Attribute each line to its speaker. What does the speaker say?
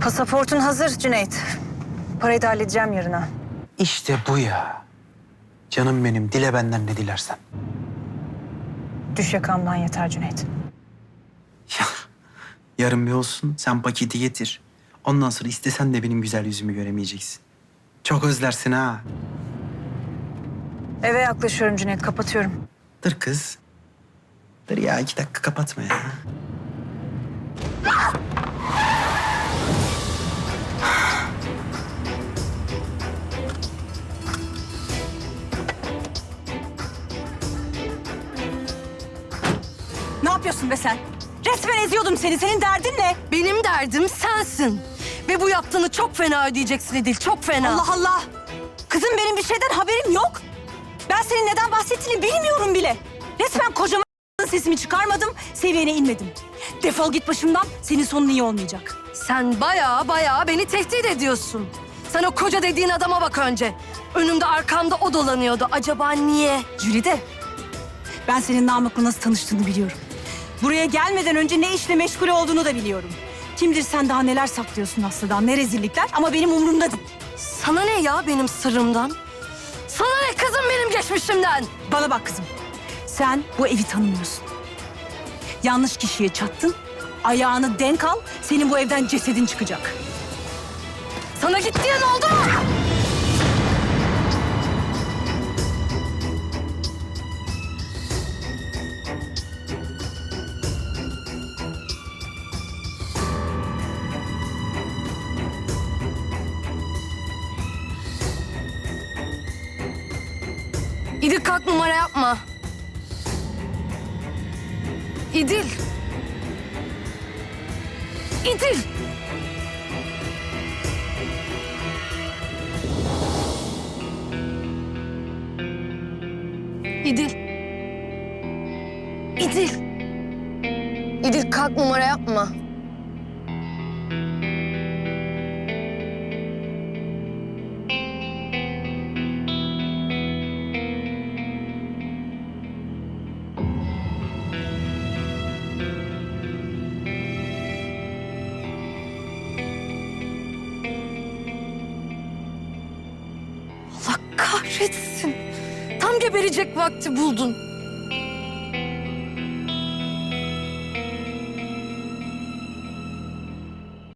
Speaker 1: Pasaportun hazır Cüneyt. Parayı da halledeceğim yarına.
Speaker 2: İşte bu ya. Canım benim dile benden ne dilersen.
Speaker 1: Düş yakamdan yeter Cüneyt.
Speaker 2: Ya, yarın bir olsun sen paketi getir. Ondan sonra istesen de benim güzel yüzümü göremeyeceksin. Çok özlersin ha.
Speaker 1: Eve yaklaşıyorum Cüneyt, kapatıyorum.
Speaker 2: Dur kız. Dur ya iki dakika kapatma ya.
Speaker 1: Yapıyorsun be sen? Resmen eziyordum seni. Senin derdin ne?
Speaker 3: Benim derdim sensin. Ve bu yaptığını çok fena ödeyeceksin Edil, çok fena.
Speaker 1: Allah Allah! Kızım benim bir şeyden haberim yok. Ben senin neden bahsettiğini bilmiyorum bile. Resmen kocama sesimi çıkarmadım, seviyene inmedim. Defol git başımdan, senin sonun iyi olmayacak.
Speaker 3: Sen bayağı bayağı beni tehdit ediyorsun. Sen o koca dediğin adama bak önce. Önümde arkamda o dolanıyordu. Acaba niye?
Speaker 1: Jülide, ben senin Namık'la nasıl tanıştığını biliyorum. Buraya gelmeden önce ne işle meşgul olduğunu da biliyorum. Kimdir sen daha neler saklıyorsun Aslı'dan, ne rezillikler ama benim umurumda değil.
Speaker 3: Sana ne ya benim sırrımdan? Sana ne kızım benim geçmişimden?
Speaker 1: Bana bak kızım, sen bu evi tanımıyorsun. Yanlış kişiye çattın, ayağını denk al, senin bu evden cesedin çıkacak.
Speaker 3: Sana git diyen oldu mu? İdil kalk numara yapma. İdil. İdil. İdil. İdil. İdil kalk numara yapma. Kahretsin. Tam geberecek vakti buldun.